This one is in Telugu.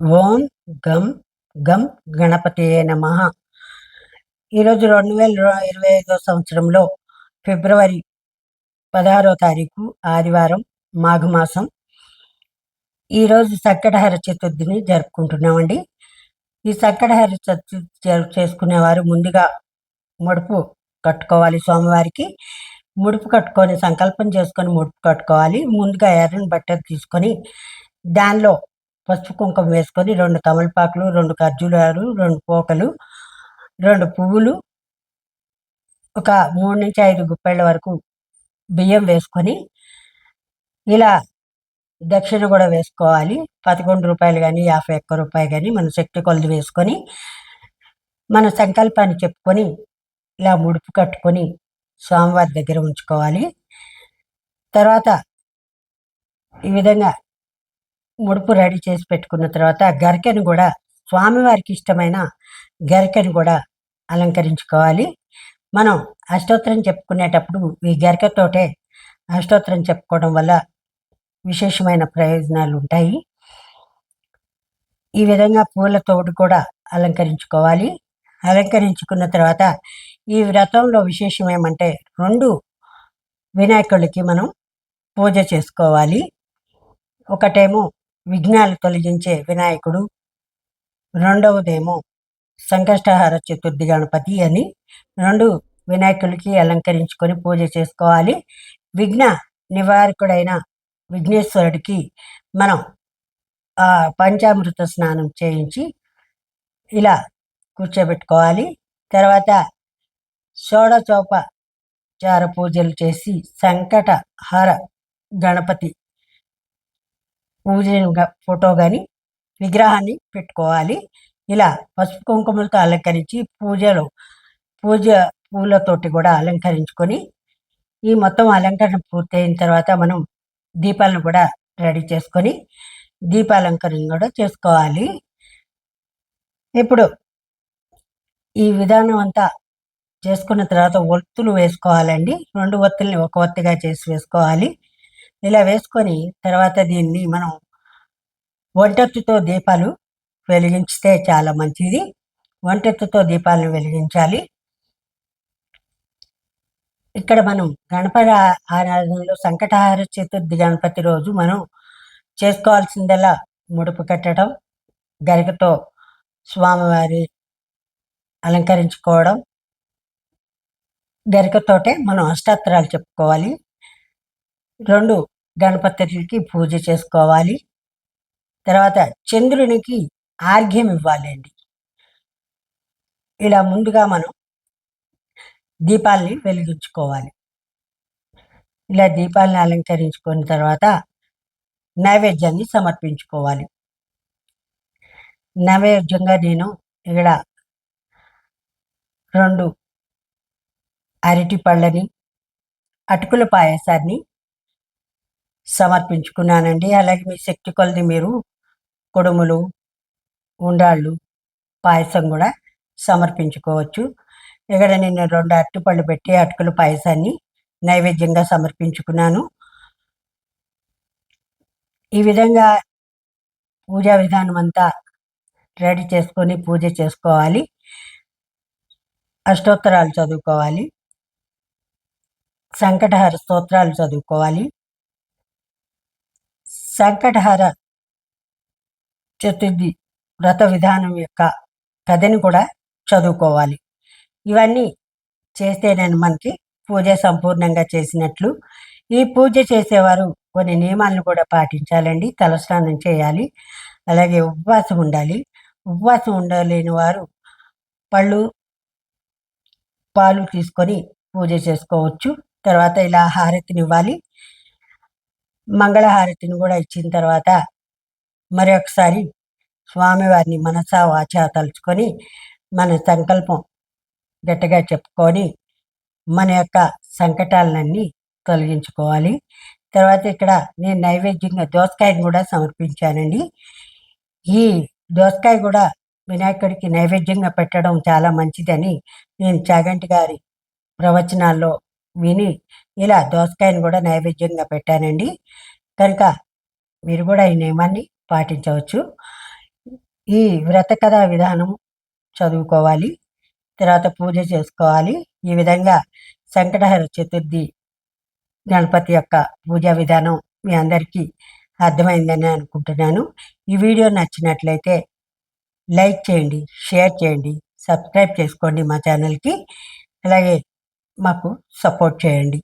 ఓం గం గం గణపతియే నమ. ఈరోజు రెండు వేల ఇరవై ఐదో సంవత్సరంలో ఫిబ్రవరి పదహారో తారీఖు ఆదివారం మాఘమాసం. ఈరోజు సంకటహర చతుర్థిని జరుపుకుంటున్నామండి. ఈ సంకటహర చతుర్థి చేసుకునేవారు ముందుగా ముడుపు కట్టుకోవాలి స్వామివారికి. ముడుపు కట్టుకొని సంకల్పం చేసుకొని ముడుపు కట్టుకోవాలి. ముందుగా ఎర్రని బట్ట తీసుకొని దానిలో పసుపు కుంకుమ వేసుకొని రెండు తమలపాకులు రెండు ఖర్జూరాలు రెండు పోకలు రెండు పువ్వులు ఒక మూడు నుంచి ఐదు గుప్పెళ్ళ వరకు బియ్యం వేసుకొని ఇలా దక్షిణ కూడా వేసుకోవాలి. పదకొండు రూపాయలు కానీ యాభై ఒక్క రూపాయలు కానీ మన శక్తి కొలది వేసుకొని మన సంకల్పాన్ని చెప్పుకొని ఇలా ముడుపు కట్టుకొని స్వామివారి దగ్గర ఉంచుకోవాలి. తర్వాత ఈ విధంగా ముడుపు రెడీ చేసి పెట్టుకున్న తర్వాత గరికెను కూడా స్వామివారికి ఇష్టమైన గరికెను కూడా అలంకరించుకోవాలి. మనం అష్టోత్తరం చెప్పుకునేటప్పుడు ఈ గరికతోటే అష్టోత్తరం చెప్పుకోవడం వల్ల విశేషమైన ప్రయోజనాలు ఉంటాయి. ఈ విధంగా పూలతోటి కూడా అలంకరించుకోవాలి. అలంకరించుకున్న తర్వాత ఈ వ్రతంలో విశేషం ఏమంటే రెండు వినాయకుడికి మనం పూజ చేసుకోవాలి. ఒకటేమో విఘ్నాలు తొలగించే వినాయకుడు రెండవదేమో సంకష్టహార చతుర్థి గణపతి అని రెండు వినాయకుడికి అలంకరించుకొని పూజ చేసుకోవాలి. విఘ్న నివారకుడైన విఘ్నేశ్వరుడికి మనం ఆ పంచామృత స్నానం చేయించి ఇలా కూర్చోబెట్టుకోవాలి. తర్వాత చార పూజలు చేసి సంకటహార గణపతి పూజ ఫోటో కానీ విగ్రహాన్ని పెట్టుకోవాలి. ఇలా పసుపు కుంకుమలతో అలంకరించి పూజలు పూజ పూలతోటి కూడా అలంకరించుకొని ఈ మొత్తం అలంకరణ పూర్తయిన తర్వాత మనం దీపాలను కూడా రెడీ చేసుకొని దీపాలంకరణ కూడా చేసుకోవాలి. ఇప్పుడు ఈ విధానం అంతా చేసుకున్న తర్వాత ఒత్తులు వేసుకోవాలండి. రెండు ఒత్తుల్ని ఒక ఒత్తిగా చేసి వేసుకోవాలి. ఇలా వేసుకొని తర్వాత దీన్ని మనం ఒంటెత్తుతో దీపాలు వెలిగించితే చాలా మంచిది. ఒంటెత్తుతో దీపాలను వెలిగించాలి. ఇక్కడ మనం గణపతి ఆరాధనలో సంకటహార చతుర్థి గణపతి రోజు మనం చేసుకోవాల్సిందల్లా ముడుపు కట్టడం గరికతో స్వామివారి అలంకరించుకోవడం గరికతోటే మనం అష్టాత్రాలు చెప్పుకోవాలి. రెండు గణపతులకి పూజ చేసుకోవాలి. తర్వాత చంద్రునికి ఆర్ఘ్యం ఇవ్వాలండి. ఇలా ముందుగా మనం దీపాలని వెలిగించుకోవాలి. ఇలా దీపాలను అలంకరించుకున్న తర్వాత నైవేద్యాన్ని సమర్పించుకోవాలి. నైవేద్యంగా నేను ఇక్కడ రెండు అరటి పళ్ళని అటుకుల పాయసాన్ని సమర్పించుకున్నానండి. అలాగే మీ శక్తి కొలది మీరు కుడుములు ఉండాళ్ళు పాయసం కూడా సమర్పించుకోవచ్చు. ఇక్కడ నేను రెండు అరటిపళ్ళు పెట్టి అటుకుల పాయసాన్ని నైవేద్యంగా సమర్పించుకున్నాను. ఈ విధంగా పూజా విధానం అంతా రెడీ చేసుకొని పూజ చేసుకోవాలి. అష్టోత్తరాలు చదువుకోవాలి. సంకటహర స్తోత్రాలు చదువుకోవాలి. సంకటహర చతుర్థి వ్రత విధానం యొక్క కథని కూడా చదువుకోవాలి. ఇవన్నీ చేస్తే నేను మనకి పూజ సంపూర్ణంగా చేసినట్లు. ఈ పూజ చేసేవారు కొన్ని నియమాలను కూడా పాటించాలండి. తలస్నానం చేయాలి. అలాగే ఉపవాసం ఉండాలి. ఉపవాసం ఉండలేని వారు పళ్ళు పాలు తీసుకొని పూజ చేసుకోవచ్చు. తర్వాత ఇలా హారతినివ్వాలి మంగళహారతిని కూడా ఇచ్చిన తర్వాత మరొకసారి స్వామివారిని మనసా వాచా తలుచుకొని మన సంకల్పం గట్టిగా చెప్పుకొని మన యొక్క సంకటాలన్నీ తొలగించుకోవాలి. తర్వాత ఇక్కడ నేను నైవేద్యంగా దోసకాయని కూడా సమర్పించానండి. ఈ దోసకాయ కూడా వినాయకుడికి నైవేద్యంగా పెట్టడం చాలా మంచిదని నేను చాగంటి గారి ప్రవచనాల్లో విని ఇలా దోసకాయని కూడా నైవేద్యంగా పెట్టానండి. కనుక మీరు కూడా ఈ నియమాన్ని పాటించవచ్చు. ఈ వ్రత కథా విధానం చదువుకోవాలి తర్వాత పూజ చేసుకోవాలి. ఈ విధంగా సంకటహర చతుర్థి గణపతి యొక్క పూజా విధానం మీ అందరికీ అర్థమైందని అనుకుంటున్నాను. ఈ వీడియో నచ్చినట్లయితే లైక్ చేయండి షేర్ చేయండి సబ్స్క్రైబ్ చేసుకోండి మా ఛానల్కి. అలాగే మాకు సపోర్ట్ చేయండి.